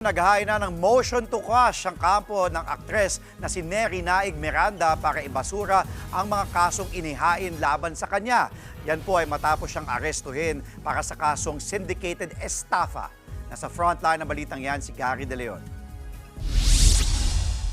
Naghahain na ng motion to quash ang kampo ng aktres na si Neri Naig Miranda para ibasura ang mga kasong inihain laban sa kanya. Yan po ay matapos siyang arestuhin para sa kasong syndicated estafa. Nasa frontline ng balitang yan si Gary De Leon.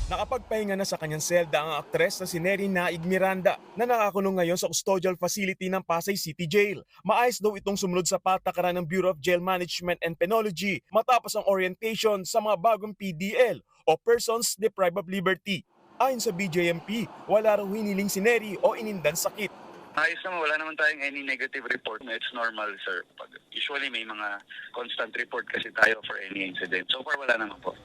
Nakapagpahinga na sa kanyang selda ang aktres na si Neri Naig Miranda na nakakulong ngayon sa custodial facility ng Pasay City Jail. Maayos daw itong sumunod sa patakaran ng Bureau of Jail Management and Penology matapos ang orientation sa mga bagong PDL o Persons Deprived of Liberty. Ayon sa BJMP, wala raw hiniling si Neri o inindan sakit. Ayos naman, wala naman tayong any negative report. It's normal, sir. Usually may mga constant report kasi tayo for any incident. So far, wala naman po.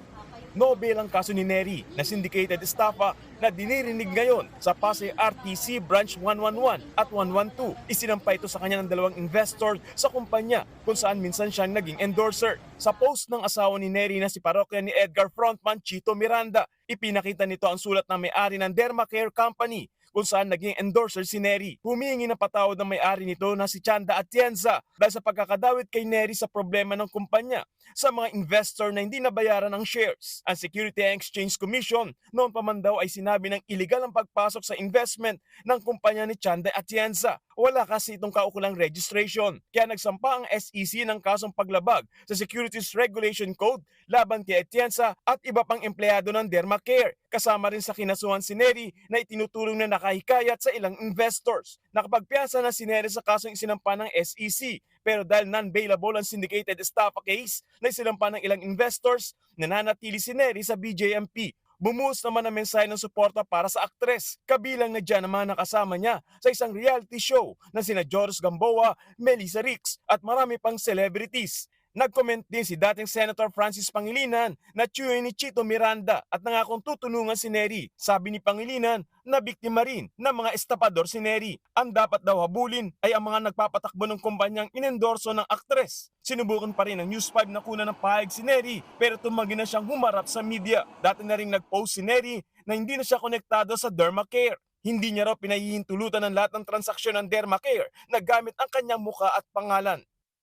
Nobel ang kaso ni Neri na syndicated estafa na dinirinig ngayon sa Pasay RTC Branch 111 at 112. Isinampa ito sa kanya ng dalawang investor sa kumpanya kung saan minsan siyang naging endorser. Sa post ng asawa ni Neri na si parokya ni Edgar Frontman Chito Miranda, ipinakita nito ang sulat ng may-ari ng Dermacare Company kung saan naging endorser si Neri. Humingi ng patawad ng may-ari nito na si Chanda Atienza dahil sa pagkakadawit kay Neri sa problema ng kumpanya sa mga investor na hindi nabayaran ng shares. Ang Security and Exchange Commission noon pa man daw ay sinabi ng illegal ang pagpasok sa investment ng kumpanya ni Chanda Atienza. Wala kasi itong kaukulang registration. Kaya nagsampa ang SEC ng kasong paglabag sa Securities Regulation Code laban kay Atienza at iba pang empleyado ng Dermacare. Kasama rin sa kinasuhan si Neri na itinutulong na nakahikayat sa ilang investors. Nakapagpiyansa na si Neri sa kasong isinampa ng SEC pero dahil non-bailable ang syndicated estafa case na isinampa ng ilang investors, nananatili si Neri sa BJMP. Bumuhos naman ang mensahe ng suporta para sa aktres. Kabilang na dyan ang mga nakasama niya sa isang reality show na sina Joris Gamboa, Melissa Ricks at marami pang celebrities. Nag-comment din si dating Senator Francis Pangilinan na tiyuhin ni Chito Miranda at nangakong tutulungan si Neri. Sabi ni Pangilinan na biktima rin ng mga estapador si Neri. Ang dapat daw habulin ay ang mga nagpapatakbo ng kumpanyang inendorso ng aktres. Sinubukan pa rin ng News 5 na kuna ng pahayag si Neri pero tumagi na siyang humarap sa media. Dati na rin nag-post si Neri na hindi na siya konektado sa Dermacare. Hindi niya raw pinahihintulutan ng lahat ng transaksyon ng Dermacare na gamit ang kanyang muka at pangalan.